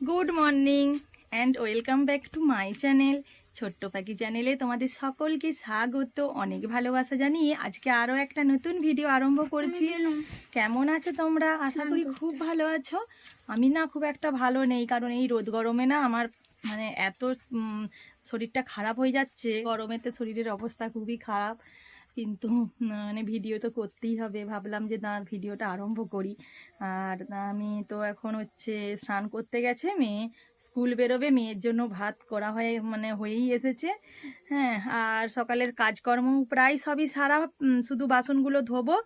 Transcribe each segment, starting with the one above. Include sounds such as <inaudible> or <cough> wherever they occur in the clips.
Good morning and welcome back to my channel ছোট্ট পাখি চ্যানেলে তোমাদের সকলকে স্বাগত। অনেক ভালোবাসা জানিয়ে আজকে আরও একটা নতুন ভিডিও আরম্ভ করছি। কেমন আছো তোমরা? আশা করি খুব ভালো আছো। আমি না খুব একটা ভালো নেই কারণ এই রোদ গরমে না আমার মানে এত শরীরটা খারাপ হয়ে যাচ্ছে। গরমেতে শরীরের অবস্থা খুবই খারাপ। কিন্তু মানে ভিডিও তো করতেই হবে। ভাবলাম যে, না ভিডিওটা আরম্ভ করি। আর আমি তো এখন হচ্ছে স্নান করতে গেছে, মেয়ে স্কুল বেরোবে, মেয়ের জন্য ভাত করা হয়ে মানে হয়েই এসেছে। হ্যাঁ আর সকালের কাজকর্ম প্রায় সবই সারা শুধু বাসনগুলো ধোবো।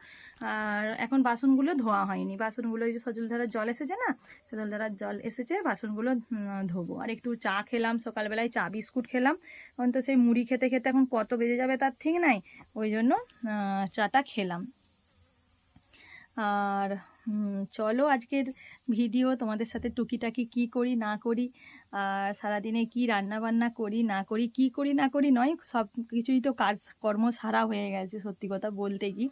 আর এখন বাসনগুলো ধোয়া হয়নি। বাসনগুলো যে সজলধারার জল এসেছে না সজলধারার জল এসেছে, বাসনগুলো ধোবো। আর একটু চা খেলাম, সকালবেলায় চা, বিস্কুট খেলাম। এখন তো সেই মুড়ি খেতে খেতে এখন কত বেজে যাবে তার ঠিক নাই, ওই জন্য চাটা খেলাম। আর চলো আজকের ভিডিও তোমাদের সাথে টুকিটাকি কি করি, না করি সারাদিনে কি রান্না বান্না করি, না করি, কি করি, না করি নয়, সব কিছুই তো কাজ কর্ম সারা হয়ে গেছে সত্যি কথা বলতে কি।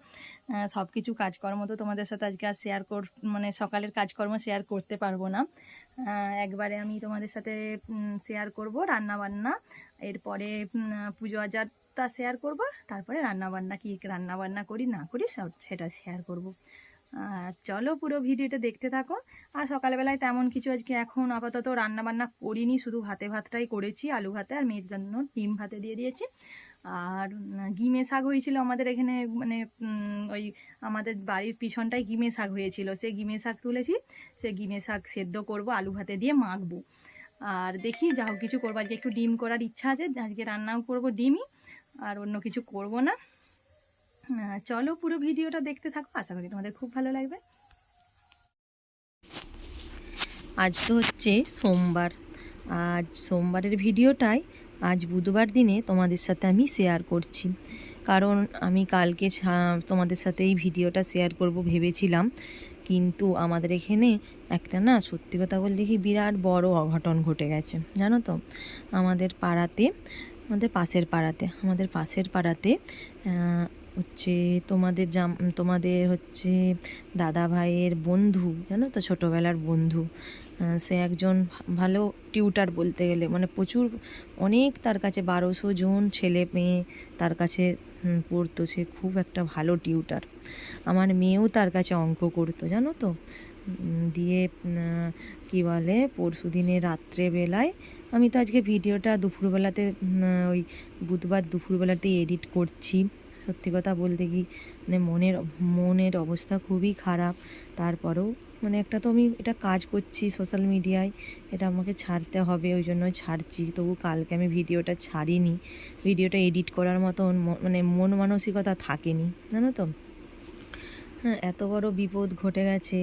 সব কিছু কাজকর্ম তো তোমাদের সাথে আজকে আর শেয়ার কর মানে সকালের কাজকর্ম শেয়ার করতে পারব না। একবারে আমি তোমাদের সাথে শেয়ার করব রান্না বান্না, এরপরে পুজো আজারটা শেয়ার করব, তারপরে রান্না বান্না, কি রান্না বান্না করি, না করি সব সেটা শেয়ার করব। আর চলো পুরো ভিডিওটা দেখতে থাকো। আর সকালবেলায় তেমন কিছু আজকে এখন আপাতত রান্না বান্না করিনি, শুধু ভাতে ভাতটাই করেছি, আলু ভাতে আর মেয়ের জন্য ডিম ভাতে দিয়ে দিয়েছি। আর গিমে শাক হয়েছিল আমাদের এখানে মানে ওই আমাদের বাড়ির পিছনটায় গিমে শাক হয়েছিল। সে গিমে শাক তুলেছি, সে গিমে শাক সেদ্ধ করব, আলু ভাতে দিয়ে মাখবো। আর দেখি, যা কিছু করব। আজকে একটু ডিম করার ইচ্ছা আছে, আজকে রান্নাও করব ডিমই, আর অন্য কিছু করব না। চলো পুরো ভিডিওটা দেখতে থাকো, আশা করি তোমাদের খুব ভালো লাগবে। আজ তো হচ্ছে সোমবার। আজ সোমবারের ভিডিওটাই আজ বুধবার দিনে তোমাদের সাথে আমি শেয়ার করছি। কারণ আমি কালকে তোমাদের সাথে এই ভিডিওটা শেয়ার করব ভেবেছিলাম। কিন্তু আমাদের এখানে একটা না, সত্যি কথা বলতে কি বিরাট বড় অঘটন ঘটে গেছে। জানো তো, আমাদের পাড়াতে, আমাদের পাশের পাড়াতে, আমাদের পাশের পাড়াতে হচ্ছে তোমাদের জাম, তোমাদের হচ্ছে দাদা ভাইয়ের বন্ধু, জানো তো ছোটোবেলার বন্ধু সে একজন ভালো টিউটার বলতে গেলে মানে প্রচুর, অনেক তার কাছে বারোশো জন ছেলে মেয়ে তার কাছে পড়তো, সে খুব একটা ভালো টিউটার আমার মেয়েও তার কাছে অঙ্ক করতো, জানো তো? দিয়ে কি বলে, পরশু দিনে রাত্রেবেলায় আমি তো আজকে ভিডিওটা দুপুরবেলাতে ওই বুধবার দুপুরবেলাতে এডিট করছি। সত্যি কথা বলতে কি মানে মনের মনের অবস্থা খুবই খারাপ। তারপরেও মানে একটা তো আমি এটা কাজ করছি সোশ্যাল মিডিয়ায় এটা আমাকে ছাড়তে হবে, ওই জন্য ছাড়ছি। তবু কালকে আমি ভিডিওটা ছাড়িনি। ভিডিওটা এডিট করার মতন মানে মন মানসিকতা থাকেনি, জানো তো? হ্যাঁ এত বড় বিপদ ঘটে গেছে,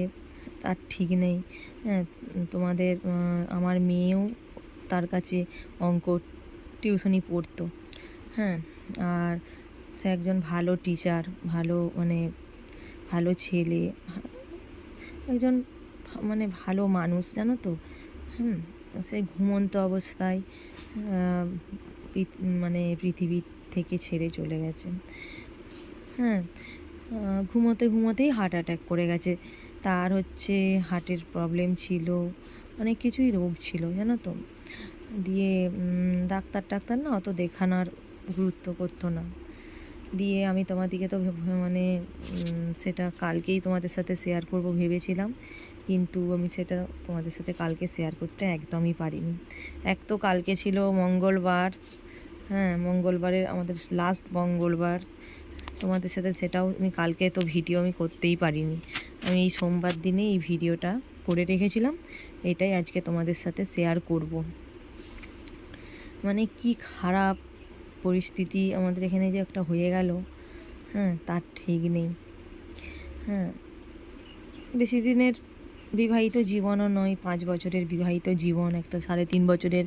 তার ঠিক নেই। হ্যাঁ তোমাদের আমার মেয়েও তার কাছে অঙ্ক টিউশনি পড়তো। হ্যাঁ আর সে একজন ভালো টিচার ভালো মানে ভালো ছেলে, একজন মানে ভালো মানুষ, জানো তো? হুম, সে ঘুমন্ত অবস্থায় মানে পৃথিবী থেকে ছেড়ে চলে গেছে। হ্যাঁ ঘুমোতে ঘুমোতেই হার্ট অ্যাটাক করে গেছে। তার হচ্ছে হার্টের প্রবলেম ছিল, অনেক কিছুই রোগ ছিল, জানো তো? দিয়ে ডাক্তার টাক্তার না অত দেখানোর গুরুত্ব করতো না। দিয়ে আমি তোমাদেরকে তো মানে সেটা কালকেই তোমাদের সাথে শেয়ার করব ভেবেছিলাম। কিন্তু আমি সেটা তোমাদের সাথে কালকে শেয়ার করতে একদমই পারিনি। এক তো কালকে ছিল মঙ্গলবার হ্যাঁ মঙ্গলবারের আমাদের লাস্ট মঙ্গলবার। তোমাদের সাথে সেটাও আমি কালকে তো ভিডিও আমি করতেই পারিনি। আমি এই সোমবার দিনে এই ভিডিওটা করে রেখেছিলাম। এটাই আজকে তোমাদের সাথে শেয়ার করব। মানে কি খারাপ পরিস্থিতি আমাদের এখানে যে একটা হয়ে গেল হ্যাঁ তার ঠিক নেই। হ্যাঁ বেশি দিনের বিবাহিত জীবনও নয়, পাঁচ বছরের বিবাহিত জীবন, একটা সাড়ে তিন বছরের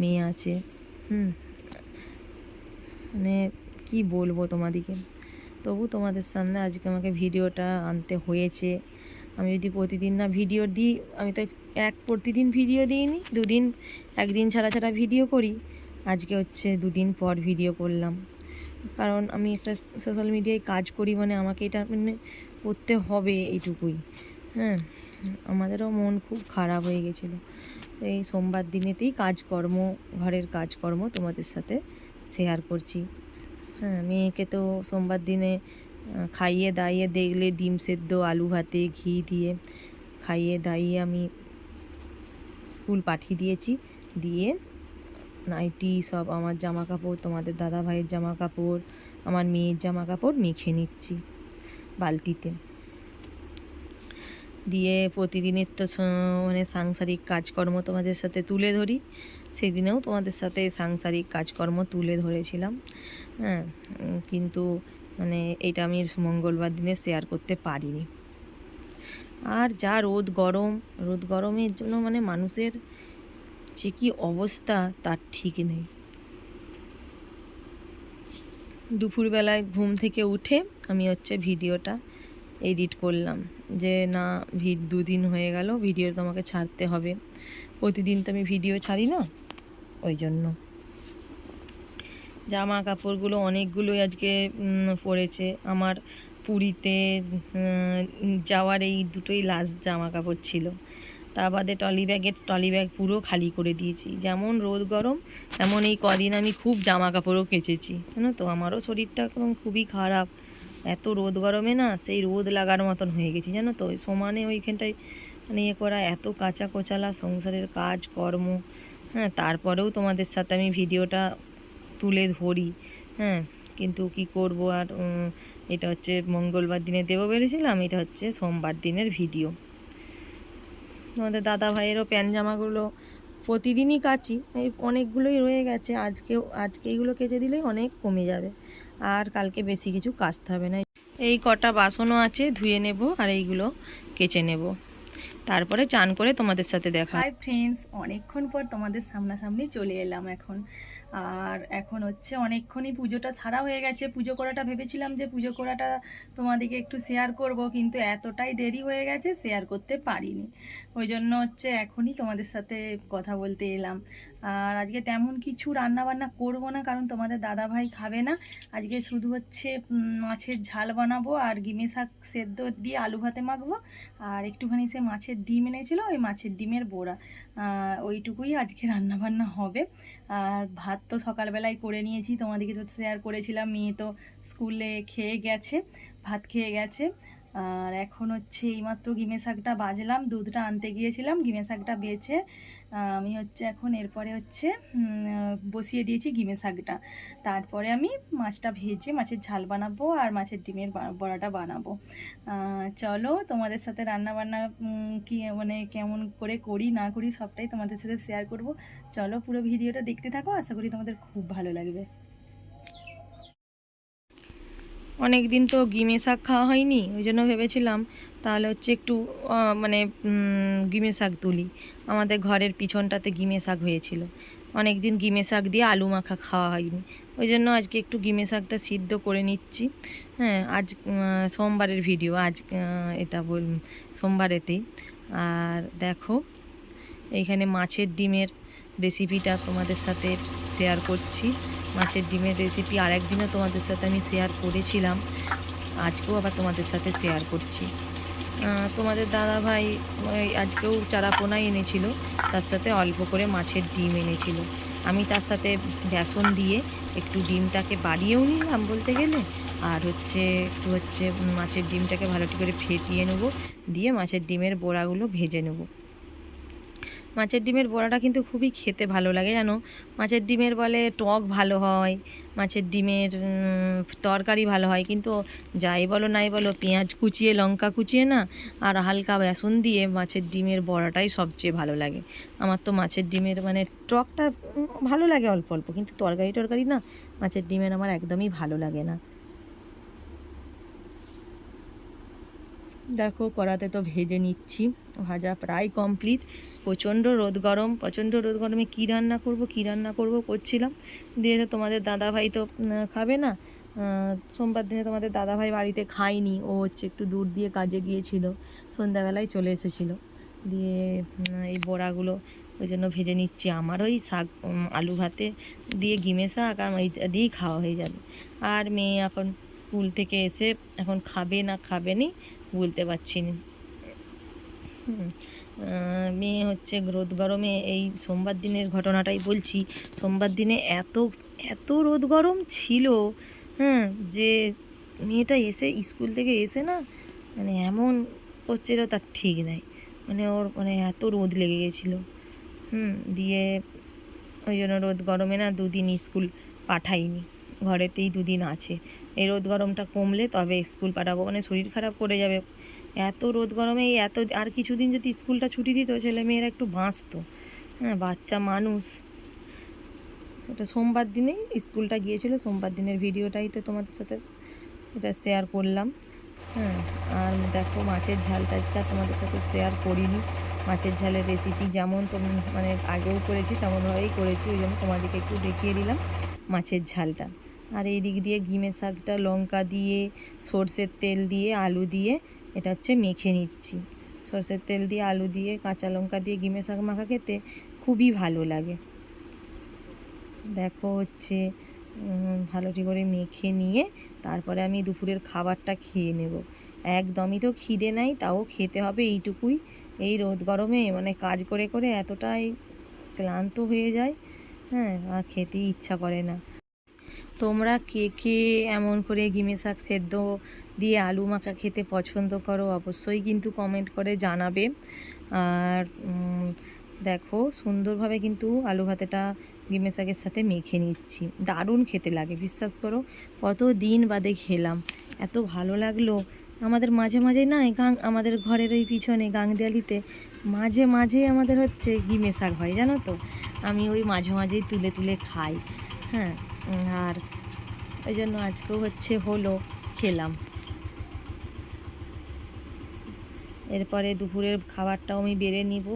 মেয়ে আছে, হুম। মানে কি বলব তোমাদিকে? তবু তোমাদের সামনে আজকে আমাকে ভিডিওটা আনতে হয়েছে। আমি যদি প্রতিদিন না ভিডিও দিই, আমি তো এক প্রতিদিন ভিডিও দিইনি, দুদিন, একদিন ছাড়া ছাড়া ভিডিও করি। আজকে হচ্ছে দুদিন পর ভিডিও করলাম। কারণ আমি একটা সোশ্যাল মিডিয়ায় কাজ করি মানে আমাকে এটা মানে করতে হবে এইটুকুই। হ্যাঁ আমাদেরও মন খুব খারাপ হয়ে গেছিল। এই সোমবার দিনেতেই কাজকর্ম, ঘরের কাজকর্ম তোমাদের সাথে শেয়ার করছি। হ্যাঁ মেয়েকে তো সোমবার দিনে খাইয়ে দাইয়ে দেখলে ডিম সেদ্ধ, আলু ভাতে, ঘি দিয়ে খাইয়ে দাইয়ে আমি স্কুল পাঠিয়ে দিয়েছি। দিয়ে নাইটি সব আমার জামা কাপড় তোমাদের দাদা ভাইয়ের জামা কাপড় আমার মেয়ের জামা কাপড় মেখে নিচ্ছি বালতিতে। দিয়ে প্রতিদিনের তো মানে সাংসারিক কাজকর্ম তোমাদের সাথে তুলে ধরি। সেদিনেও তোমাদের সাথে সাংসারিক কাজকর্ম তুলে ধরেছিলাম। হ্যাঁ কিন্তু মানে এটা আমি মঙ্গলবার দিনে শেয়ার করতে পারিনি। আর যা রোদ গরম, রোদ গরমের জন্য মানে মানুষের যে কি অবস্থা তার ঠিক নেই। দুপুরবেলায় ঘুম থেকে উঠে আমি হচ্ছে ভিডিওটা এডিট করলাম। যে না ভি দুদিন হয়ে গেল, ভিডিও তোমাকে ছাড়তে হবে। প্রতিদিন তো আমি ভিডিও ছাড়ি না, ওই জন্য। জামা কাপড়গুলো অনেকগুলোই আজকে পড়েছে। আমার পুরীতে যাওয়ার এই দুটোই লাস্ট জামা কাপড় ছিল। তা বাদে টলি ব্যাগের টলি ব্যাগ পুরো খালি করে দিয়েছি। যেমন রোদ গরম, তেমন এই কদিন আমি খুব জামা কাপড়ও কেচেছি। জানো তো, আমারও শরীরটা এখন খুবই খারাপ। এত রোদ গরমে না সেই রোদ লাগার মতন হয়ে গেছি, জানো তো। সমানে ওইখানটায় মানে ইয়ে করা এত কাঁচা কোচালা সংসারের কাজ, কর্ম হ্যাঁ তারপরেও তোমাদের সাথে আমি ভিডিওটা তুলে ধরি হ্যাঁ। কিন্তু কি করব আর এটা হচ্ছে মঙ্গলবার দিনে দেবো বলেছিলাম এটা হচ্ছে সোমবার দিনের ভিডিও। তোমাদের দাদা ভাইয়েরও প্যান্ট জামাগুলো প্রতিদিনই কাচি, এই অনেকগুলোই রয়ে গেছে। আজকেও, আজকে এইগুলো কেচে দিলেই অনেক কমে যাবে। আর কালকে বেশি কিছু কাচতে হবে না। এই কটা বাসনও আছে, ধুয়ে নেব আর এইগুলো কেচে নেব। তারপরে চান করে তোমাদের সাথে দেখা। হাই ফ্রেন্ডস অনেকক্ষণ পর তোমাদের সামনাসামনি চলে এলাম এখন। আর এখন হচ্ছে অনেকক্ষণই পুজোটা সারা হয়ে গেছে। পুজো করাটা ভেবেছিলাম যে পুজো করাটা তোমাদেরকে একটু শেয়ার করব, কিন্তু এতটাই দেরি হয়ে গেছে শেয়ার করতে পারিনি। ওই জন্য হচ্ছে এখনই তোমাদের সাথে কথা বলতে এলাম। আর আজকে তেমন কিছু রান্না বান্না করব না, কারণ তোমাদের দাদা ভাই খাবে না। আজকে শুধু হচ্ছে মাছের ঝাল বানাবো আর গিমে শাক সেদ্ধ দিয়ে আলু ভাতে মাখবো। আর একটুখানি সে মাছের ডিম এনেছিল, ওই মাছের ডিমের বড়া। ওইটুকুই আজকে রান্না বান্না হবে। আর ভাত তো সকালবেলায় করে নিয়েছি, তোমাদেরকে তো শেয়ার করেছিলাম, মেয়ে তো স্কুলে খেয়ে গেছে, ভাত খেয়ে গেছে। আর এখন হচ্ছে এইমাত্র গিমে শাকটা বাজলাম দুধটা আনতে গিয়েছিলাম গিমে শাকটা বেছে আমি হচ্ছে এখন এরপরে হচ্ছে বসিয়ে দিয়েছি গিমে শাকটা। তারপরে আমি মাছটা ভেজে মাছের ঝাল বানাবো আর মাছের ডিমের বড়াটা বানাবো। চলো তোমাদের সাথে রান্না বান্না কি মানে কেমন করে করি, না করি সবটাই তোমাদের সাথে শেয়ার করব। চলো পুরো ভিডিওটা দেখতে থাকো, আশা করি তোমাদের খুব ভালো লাগবে। অনেক দিন তো গিমে শাক খাওয়া হয়নি, ওই জন্য ভেবেছিলাম তাহলে হচ্ছে একটু মানে গিমে শাক তুলি। আমাদের ঘরের পিছনটাতে গিমে শাক হয়েছিল। অনেক দিন গিমে শাক দিয়ে আলু মাখা খাওয়া হয়নি। ওই জন্য আজকে একটু গিমে শাকটা সিদ্ধ করে নিচ্ছি। হ্যাঁ আজ সোমবারের ভিডিও, আজ এটা বল, সোমবারেতেই। আর দেখো, এইখানে মাছের ডিমের রেসিপিটা তোমাদের সাথে শেয়ার করছি। মাছের ডিমের রেসিপি আর একদিনও তোমাদের সাথে আমি শেয়ার করেছিলাম। আজকেও আবার তোমাদের সাথে শেয়ার করছি। তোমাদের দাদা ভাই আজকেও চারাপোনাই এনেছিল, তার সাথে অল্প করে মাছের ডিম এনেছিল। আমি তার সাথে বেসন দিয়ে একটু ডিমটাকে বাড়িয়েও নিলাম বলতে গেলে, আর হচ্ছে একটু হচ্ছে মাছের ডিমটাকে ভালো করে ফেটিয়ে নেব, দিয়ে মাছের ডিমের বড়াগুলো ভেজে নেব। মাছের ডিমের বড়াটা কিন্তু খুবই খেতে ভালো লাগে, জানো? মাছের ডিমের বলে টক ভালো হয়, মাছের ডিমের তরকারি ভালো হয়, কিন্তু যাই বলো নাই বলো, পেঁয়াজ কুচিয়ে, লঙ্কা কুচিয়ে না, আর হালকা বেসন দিয়ে মাছের ডিমের বড়াটাই সবচেয়ে ভালো লাগে। আমার তো মাছের ডিমের মানে টকটা ভালো লাগে অল্প অল্প, কিন্তু তরকারি টরকারি না, মাছের ডিমের আমার একদমই ভালো লাগে না। দেখো, কড়াতে তো ভেজে নিচ্ছি। ভাজা প্রায় কমপ্লিট প্রচণ্ড রোদ গরম, প্রচণ্ড রোদ গরমে কী রান্না করব, কী রান্না করব করছিলাম। দিয়ে তোমাদের দাদা ভাই তো খাবে না। সোমবার দিনে তোমাদের দাদা ভাই বাড়িতে খায়নি। ও হচ্ছে একটু দূর দিয়ে কাজে গিয়েছিল, সন্ধ্যাবেলায় চলে এসেছিল। দিয়ে এই বড়াগুলো ওই জন্য ভেজে নিচ্ছি। আমার ওই শাক আলু ভাতে দিয়ে গিমে শাক আর এই দিয়েই খাওয়া হয়ে যাবে। আর মেয়ে এখন স্কুল থেকে এসে এখন খাবে না, খাবে নি, বলতে পারছি না। মেয়ে হচ্ছে রোদ গরমে, এই সোমবার দিনের ঘটনাটাই বলছি। সোমবার দিনে এত এত রোদ গরম ছিল হ্যাঁ যে মেয়েটা এসে স্কুল থেকে এসে না মানে এমন করছিল তার ঠিক নাই। মানে ওর মানে এত রোদ লেগে গেছিল। হুম, দিয়ে ওই জন্য রোদ গরমে না দুদিন স্কুল পাঠাইনি। ঘরেতেই দুদিন আছে। এই রোদ গরমটা কমলে তবে স্কুল পাঠাবো। মানে শরীর খারাপ করে যাবে। এত রোদ গরমে এত, আর কিছুদিন যদি স্কুলটা ছুটি দিত, ছেলে মেয়েরা একটু বাঁচতো। হ্যাঁ বাচ্চা মানুষ। এটা সোমবার দিনেই স্কুলটা গিয়েছিল, সোমবার দিনের ভিডিওটাই তো তোমাদের সাথে এটা শেয়ার করলাম। হ্যাঁ আর দেখো মাছের ঝালটা আজকে তোমাদের সাথে শেয়ার করিনি। মাছের ঝালের রেসিপি যেমন তুমি মানে আগেও করেছি তেমনভাবেই করেছি, ওই জন্য তোমাদেরকে একটু দেখিয়ে দিলাম মাছের ঝালটা। আর এই দিক দিয়ে ঘিমে শাকটা, লঙ্কা দিয়ে, সর্ষের তেল দিয়ে, আলু দিয়ে এটা হচ্ছে মেখে নিচ্ছি। সর্ষের তেল দিয়ে, আলু দিয়ে, কাঁচা লঙ্কা দিয়ে, ঘিমে শাক মাখা খেতে খুবই ভালো লাগে। দেখো হচ্ছে ভালোটি করে মেখে নিয়ে তারপরে আমি দুপুরের খাবারটা খেয়ে নেব। একদমই তো খিদে নাই, তাও খেতে হবে এইটুকুই। এই রোদ গরমে মানে কাজ করে করে এতটাই ক্লান্ত হয়ে যায় হ্যাঁ আর খেতেই ইচ্ছা করে না। তোমরা কে কে এমন করে গিমে শাক সেদ্ধ দিয়ে আলু মাখা খেতে পছন্দ করো অবশ্যই কিন্তু কমেন্ট করে জানাবে। আর দেখো সুন্দরভাবে কিন্তু আলু ভাতেটা গিমে শাকের সাথে মেখে নিচ্ছি। দারুণ খেতে লাগে, বিশ্বাস করো। কত দিন বাদে খেলাম, এত ভালো লাগল। আমাদের মাঝে মাঝে না গাং, আমাদের ঘরের ওই পিছনে গাংদিয়ালিতে মাঝে মাঝে আমাদের হচ্ছে গিমে শাক হয়, জানো তো? আমি ওই মাঝে মাঝেই তুলে তুলে খাই হ্যাঁ? আর ওই জন্য আজকেও হচ্ছে হলো, খেলাম। এরপরে দুপুরের খাবারটাও আমি বেড়ে নিব।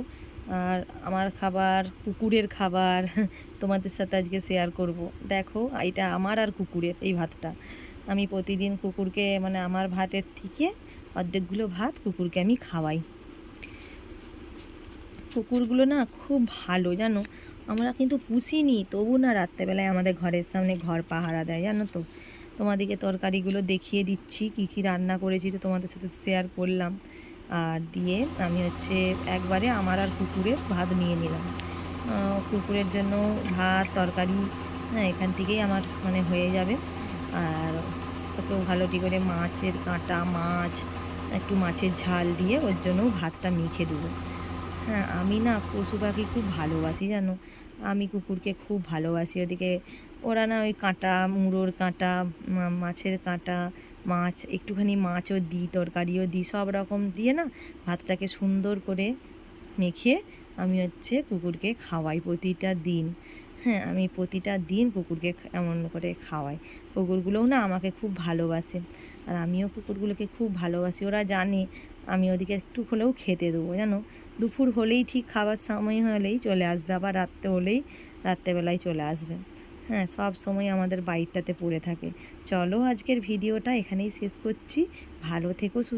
আর আমার খাবার, কুকুরের খাবার <laughs> তোমাদের সাথে আজকে শেয়ার করব। দেখো, এটা আমার আর কুকুরের এই ভাতটা। আমি প্রতিদিন কুকুরকে মানে আমার ভাতের থেকে অর্ধেকগুলো ভাত কুকুরকে আমি খাওয়াই। কুকুরগুলো না খুব ভালো, জানো? আমরা কিন্তু পুষিনি তবু না রাত্রেবেলায় আমাদের ঘরের সামনে ঘর পাহারা দেয়, জানো তো? তোমাদেরকে তরকারিগুলো দেখিয়ে দিচ্ছি, কী কী রান্না করেছি তো তোমাদের সাথে শেয়ার করলাম। আর দিয়ে আমি হচ্ছে একবারে আমার আর কুকুরের ভাত নিয়ে নিলাম। কুকুরের জন্য ভাত, তরকারি হ্যাঁ এখান থেকেই আমার মানে হয়ে যাবে। আর ওকেও ভালোটি করে মাছের কাঁটা, মাছ, একটু মাছের ঝাল দিয়ে ওর জন্য ভাতটা মেখে দেবো। হ্যাঁ আমি না পশু পাখি খুব ভালোবাসি, জানো? আমি কুকুরকে খুব ভালোবাসি। ওদিকে ওরা না ওই কাঁটা, মুড়োর কাঁটা মাছের কাঁটা মাছ, একটুখানি মাছও দিই, তরকারিও দিই, সব রকম দিয়ে না ভাতটাকে সুন্দর করে মেখে আমি হচ্ছে কুকুরকে খাওয়াই প্রতিটা দিন। হ্যাঁ আমি প্রতিটা দিন কুকুরকে এমন করে খাওয়াই। কুকুরগুলোও না আমাকে খুব ভালোবাসে। আর আমিও কুকুরগুলোকে খুব ভালোবাসি। ওরা জানে আমি ওদিকে একটু হলেও খেতে দেবো, জানো? দুপুর হলেই ঠিক খাবার সময় হলেই চলে আসবে, আবার রাত্রে হলেই, রাত্রেবেলায় চলে আসবে। হ্যাঁ সব সময় আমাদের বাইকটাতে পড়ে থাকে। চলো আজকের ভিডিওটা এখানেই শেষ করছি। ভালো থেকো, সুস্থ